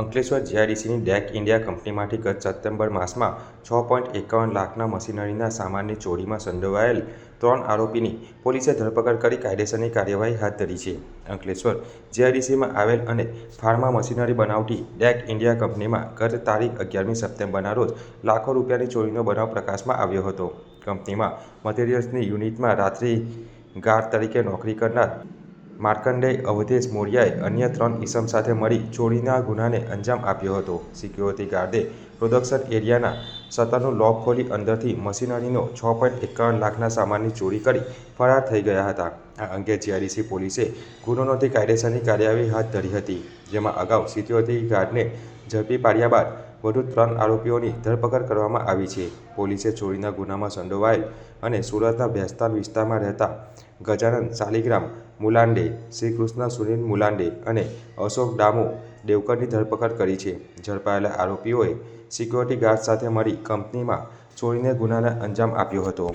Ankleshwar જીઆઈડીસીની deck India કંપનીમાંથી ગત September માસમાં છ પોઈન્ટ એકાવન લાખના મશીનરીના સામાનની ચોરીમાં સંડોવાયેલ ત્રણ આરોપીની પોલીસે ધરપકડ કરી કાયદેસરની કાર્યવાહી હાથ ધરી છે. અંકલેશ્વર જીઆઈડીસીમાં આવેલ અને ફાર્મા મશીનરી બનાવતી ડેક ઇન્ડિયા કંપનીમાં ગત તારીખ અગિયારમી સપ્ટેમ્બરના રોજ લાખો રૂપિયાની ચોરીનો બનાવ પ્રકાશમાં આવ્યો હતો. કંપનીમાં મટીરિયલ્સની યુનિટમાં રાત્રિ ગાર્ડ તરીકે નોકરી કરનાર માર્કંડેય, અવધેશ મોરિયાએ અન્ય ત્રણ ઇસમ સાથે મળી ચોરીના ગુનાને અંજામ આપ્યો હતો. સિક્યોરિટી ગાર્ડે પ્રોડક્શન એરિયાના શટરનું લોક ખોલી અંદરથી મશીનરીનો છ પોઈન્ટ એકાવન લાખના સામાનની ચોરી કરી ફરાર થઈ ગયા હતા. આ અંગે જીઆરડીસી પોલીસે ગુનો નોંધી કાયદેસરની કાર્યવાહી હાથ ધરી હતી, જેમાં અગાઉ સિક્યોરિટી ગાર્ડને ઝડપી પાડ્યા બાદ વધુ ત્રણ આરોપીઓની ધરપકડ કરવામાં આવી છે. પોલીસે ચોરીના ગુનામાં સંડોવાયેલ અને સુરતના ભેસ્તાન વિસ્તારમાં રહેતા ગજાનંદ શાલિગ્રામ મુલાંડે, શ્રીકૃષ્ણ સુનિલ મુલાંડે અને અશોક ડામો દેવકરની ધરપકડ કરી છે. ઝડપાયેલા આરોપીઓએ સિક્યોરિટી ગાર્ડ સાથે મળી કંપનીમાં ચોરીને ગુનાને અંજામ આપ્યો હતો.